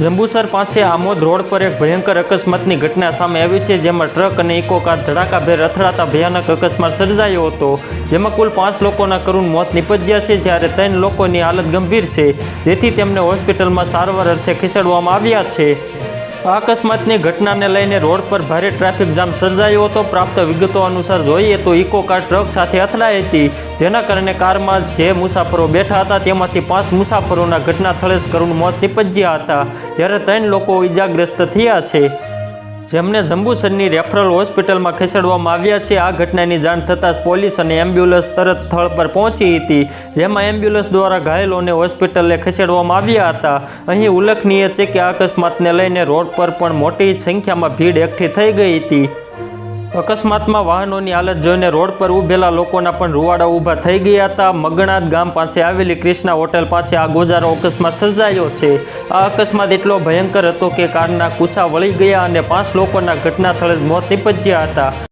જંબુસર પાસે આમોદ રોડ પર એક ભયંકર અકસ્માતની ઘટના સામે આવી છે, જેમાં ટ્રક અને ઇકો કાર ધડાકાભેર અથડાતા ભયાનક અકસ્માત સર્જાયો હતો. જેમાં કુલ પાંચ લોકોના કરુણ મોત નિપજ્યા છે, જ્યારે ત્રણ લોકોની હાલત ગંભીર છે, જેથી તેમને હોસ્પિટલમાં સારવાર અર્થે ખસેડવામાં આવ્યા છે. અકસ્માતની ઘટનાને લઈને રોડ પર ભારે ટ્રાફિક જામ સર્જાયો હતો. પ્રાપ્ત વિગતો અનુસાર જોઈએ તો ઇકો કાર ટ્રક સાથે અથડાઈ હતી, જેના કારણે કારમાં જે મુસાફરો બેઠા હતા તેમાંથી પાંચ મુસાફરોના ઘટના સ્થળે જ કરુણ મોત નિપજ્યા હતા. જ્યારે ત્રણ લોકો ઇજાગ્રસ્ત થયા છે. જેમને જંબુસરની રેફરલ હોસ્પિટલમાં ખસેડવામાં આવ્યા છે, આ ઘટનાની જાણ થતાં જ પોલીસ અને એમ્બ્યુલન્સ તરત સ્થળ પર પહોંચી હતી, જેમાં એમ્બ્યુલન્સ દ્વારા ઘાયલોને હોસ્પિટલે ખસેડવામાં આવ્યા હતા. અહીં ઉલ્લેખનીય છે કે આ અકસ્માતને લઈને રોડ પર પણ મોટી સંખ્યામાં ભીડ એકઠી થઈ ગઈ હતી. અકસ્માતમાં વાહનોની હાલત જોઈને રોડ પર ઊભેલા લોકોના પણ રૂવાડા ઊભા થઈ ગયા હતા. મગણાદ ગામ પાસે આવેલી ક્રિષ્ના હોટેલ પાસે આ ગોજારો અકસ્માત સર્જાયો છે. આ અકસ્માત એટલો ભયંકર હતો કે કારના કૂચા વળી ગયા અને પાંચ લોકોના ઘટના સ્થળે જ મોત નિપજ્યા હતા.